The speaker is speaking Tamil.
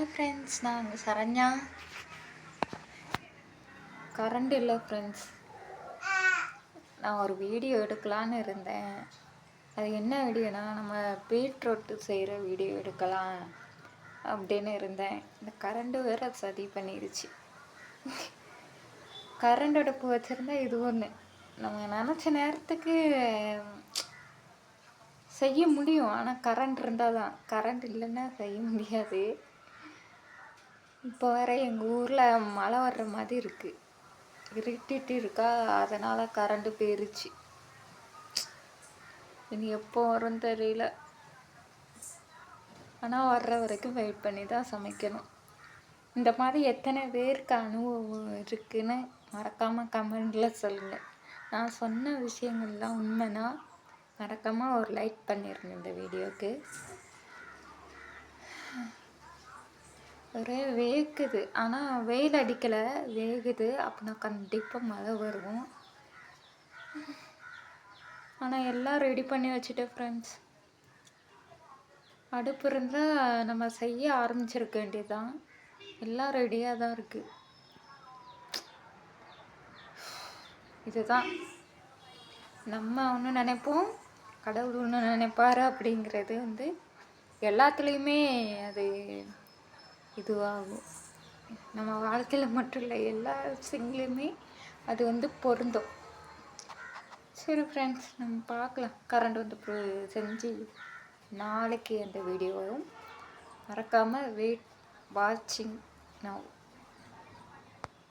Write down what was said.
ஹாய் ஃப்ரெண்ட்ஸ் நான் சரண்யா. கரண்ட் இல்லை ஃப்ரெண்ட்ஸ் நான் ஒரு வீடியோ எடுக்கலான்னு இருந்தேன். அது என்ன வீடியோனா நம்ம பீட்ரூட் செய்கிற வீடியோ எடுக்கலாம் அப்படின்னு இருந்தேன். இந்த கரண்ட்டு வேறு சதி பண்ணிடுச்சு கரண்ட் அடுப்பு வச்சுருந்தா இது ஒன்று நம்ம நினச்ச நேரத்துக்கு செய்ய முடியும். ஆனால் கரண்ட் இருந்தால் தான் கரண்ட் இல்லைன்னா செய்ய முடியாது. இப்போ வேற எங்கள் ஊரில் மழை வர்ற மாதிரி இருக்குது இருட்டிட்டு இருக்கா அதனால் கரண்ட்டு போயிருச்சு. இனி எப்போ வரும் தெரியல. ஆனால் வர்ற வரைக்கும் வெயிட் பண்ணி தான் சமைக்கணும். இந்த மாதிரி எத்தனை பேருக்கு அனுபவம் இருக்குதுன்னு மறக்காமல் கமெண்டில் சொல்லுங்கள் நான் சொன்ன விஷயங்கள்லாம் உண்மைனா மறக்காமல் ஒரு லைக் பண்ணிடுங்க இந்த வீடியோவுக்கு ஒரே வேகுது. ஆனால் வெயில் அடிக்கலை. வேகுது. அப்படின்னா கண்டிப்பாக மழை வரும். ஆனால் எல்லாம் ரெடி பண்ணி வச்சுட்டேன் ஃப்ரெண்ட்ஸ் அடுப்பு இருந்தால் நம்ம செய்ய ஆரம்பிச்சிருக்க வேண்டியதுதான். எல்லாம் ரெடியாக தான் இருக்குது இதுதான். நம்ம ஒன்று நினைப்போம். கடவுள் ஒன்று நினைப்பார் அப்படிங்கிறது வந்து எல்லாத்துலேயுமே அது இதுவாகும். நம்ம வாழ்க்கையில் மட்டும் இல்லை எல்லா விஷயங்களையுமே அது வந்து பொருந்தும். சரி ஃப்ரெண்ட்ஸ் நம்ம பார்க்கலாம். கரண்ட் வந்து செஞ்சு நாளைக்கு அந்த வீடியோவும் மறக்காமல் வெயிட் வாட்சிங் நான்